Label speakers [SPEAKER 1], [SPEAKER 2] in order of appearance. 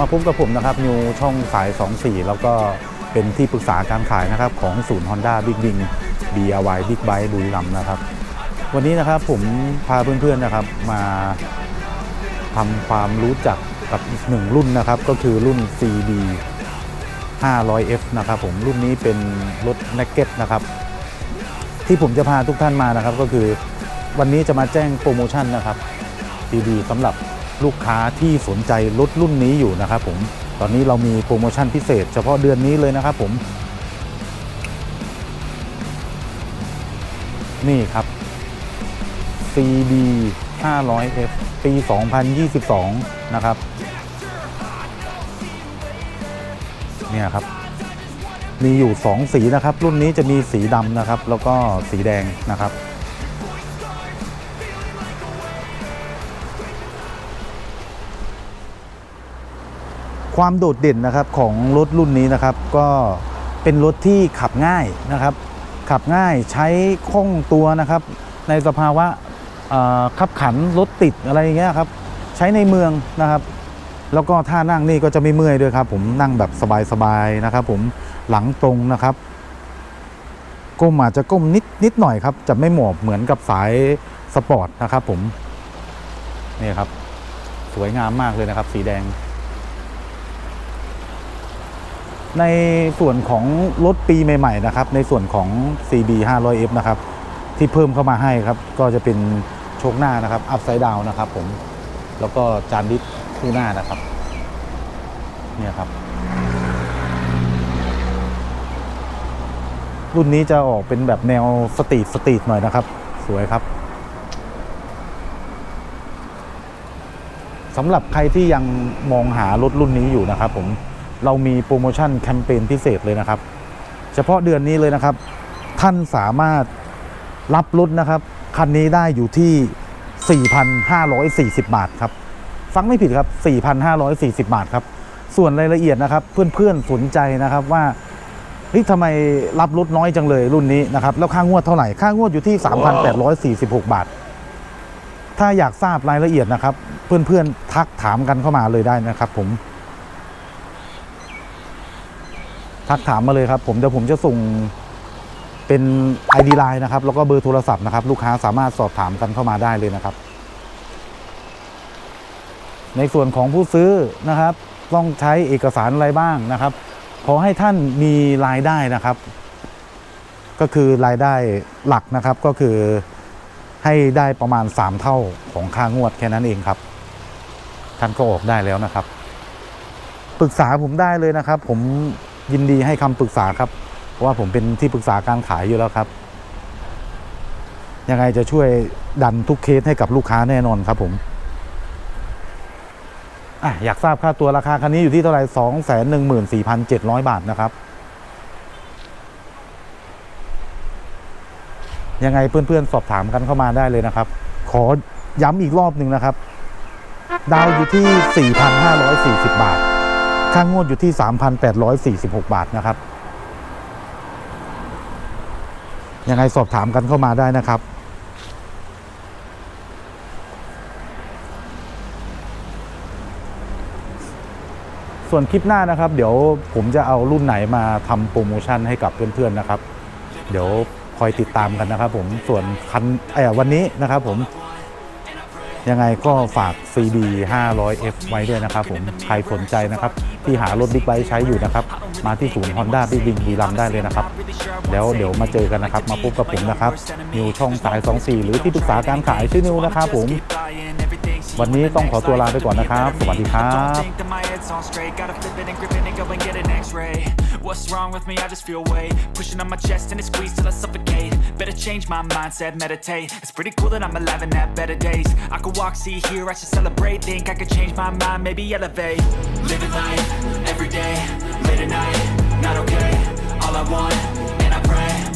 [SPEAKER 1] มาพบกับผมนะครับนิวช่องสาย 24 แล้วก็เป็นที่ปรึกษาการขายนะครับของศูนย์ Honda Big Wing DIY Big Bike บุรีรัมย์นะครับ วันนี้นะครับผมพาเพื่อนๆนะครับมาทำความรู้จักกับอีกหนึ่งรุ่นนะครับ ก็คือรุ่น CB 500F นะครับผมรุ่นนี้เป็นรถ n a กเก็ตนะครับ ที่ผมจะพาทุกท่านมานะครับก็คือวันนี้จะมาแจ้งโปรโมชั่นนะครับดีๆสำหรับ ลูกค้าที่สนใจรถรุ่นนี้อยู่นะครับผมตอนนี้เรามีโปรโมชั่นพิเศษ เฉพาะเดือนนี้เลยนะครับผมนี่ครับ CB 500F ปี 2022 นะครับ เนี่ยครับ มีอยู่ 2 สีนะครับ รุ่นนี้จะมีสีดำนะครับ แล้วก็สีแดงนะครับ ความโดดเด่นนะครับของรถรุ่นนี้นะครับ ก็เป็นรถที่ขับง่ายนะครับ ขับง่ายใช้คล่องตัวนะครับ ในสภาวะขับขันรถติดอะไรอย่างเงี้ยครับใช้ในเมืองนะครับ แล้วก็ท่านั่งนี่ก็จะไม่เมื่อยด้วยครับ ผมนั่งแบบสบายๆนะครับ ผมหลังตรงนะครับก้มอาจจะก้มนิดนิดหน่อยครับ จะไม่หมอบเหมือนกับสายสปอร์ตนะครับ ผมนี่ครับ สวยงามมากเลยนะครับ สีแดง ในส่วนของรถปีใหม่ๆนะครับ ในส่วนของ CB 500F นะครับที่เพิ่มเข้ามาให้ครับ ก็จะเป็นโชคหน้านะครับอัพไซด์ดาวนะครับผมแล้วก็จานดิสคู่หน้านะครับเนี่ยครับ รุ่นนี้จะออกเป็นแบบแนวสตรีทสตรีทหน่อยนะครับ สวยครับสำหรับใครที่ยังมองหารถรุ่นนี้อยู่นะครับผม เรามีโปรโมชั่นแคมเปญพิเศษเลยนะครับ เฉพาะเดือนนี้เลยนะครับ ท่านสามารถรับรถนะครับ คันนี้ได้อยู่ที่ 4,540 บาทครับ ฟังไม่ผิดครับ 4,540 บาทครับ ส่วนรายละเอียดนะครับ เพื่อนๆสนใจนะครับว่าเฮ้ยทำไมรับรถน้อยจังเลยรุ่นนี้นะครับ แล้วค่างวดเท่าไหร่ ค่างวดอยู่ที่ 3,846 บาท ถ้าอยากทราบรายละเอียดนะครับ เพื่อนๆทักถามกันเข้ามาเลยได้นะครับผม ทักถามมาเลยครับ ผมเดี๋ยวผมจะส่งเป็น ID Line นะครับ แล้วก็เบอร์โทรศัพท์นะครับ ลูกค้าสามารถสอบถามกันเข้ามาได้เลยนะครับ ในส่วนของผู้ซื้อนะครับ ต้องใช้เอกสารอะไรบ้างนะครับ ขอให้ท่านมีรายได้นะครับ ก็คือรายได้หลักนะครับก็คือให้ได้ประมาณ 3 เท่าของค่างวดแค่นั้นเองครับ ท่านก็ออกได้แล้วนะครับ ปรึกษาผมได้เลยนะครับ ผม ยินดีให้คำปรึกษาครับ เพราะว่าผมเป็นที่ปรึกษาการขายอยู่แล้วครับ ยังไงจะช่วยดันทุกเคสให้กับลูกค้าแน่นอนครับผมออยากทราบค่าตัวราคาคันนี้อยู่ที่เท่าไหร่สองแสนหนึ่งหมื่นสี่พันเจ็ดร้อยบาทนะครับ ยังไงเพื่อนๆสอบถามกันเข้ามาได้เลยนะครับ ขอย้ำอีกรอบหนึ่งนะครับ ดาวอยู่ที่ 4,540 บาท ค่างวดอยู่ที่ 3,846 บาทนะครับ ยังไงสอบถามกันเข้ามาได้นะครับ ส่วนคลิปหน้านะครับ เดี๋ยวผมจะเอารุ่นไหนมาทำโปรโมชั่นให้กับเพื่อนๆนะครับ เดี๋ยวคอยติดตามกันนะครับผมส่วนคันเออวันนี้นะครับผม ยังไงก็ฝาก CB 500F ไว้ด้วยนะครับผมใครสนใจนะครับ ที่หารถบิ๊กไบค์ใช้อยู่นะครับ มาที่ศูนย์ Honda บิ๊กบิงบุรีรัมย์ได้เลยนะครับ แล้วเดี๋ยวมาเจอกันนะครับ มาพบกับผมนะครับ นิวช่องสาย 24 หรือที่ปรึกษาการขายชื่อนิวนะครับผม วันนี้ต้องขอตัวลาไปก่อนนะครับ สวัสดีครับ
[SPEAKER 2] What's wrong with me? I just feel weight Pushing on my chest and it squeezes till I suffocate. Better change my mindset, meditate. It's pretty cool that I'm alive and have better days. I could walk, see, hear, I should celebrate. Think I could change my mind, maybe elevate. Living life, everyday, late at night Not okay, all I want, and I pray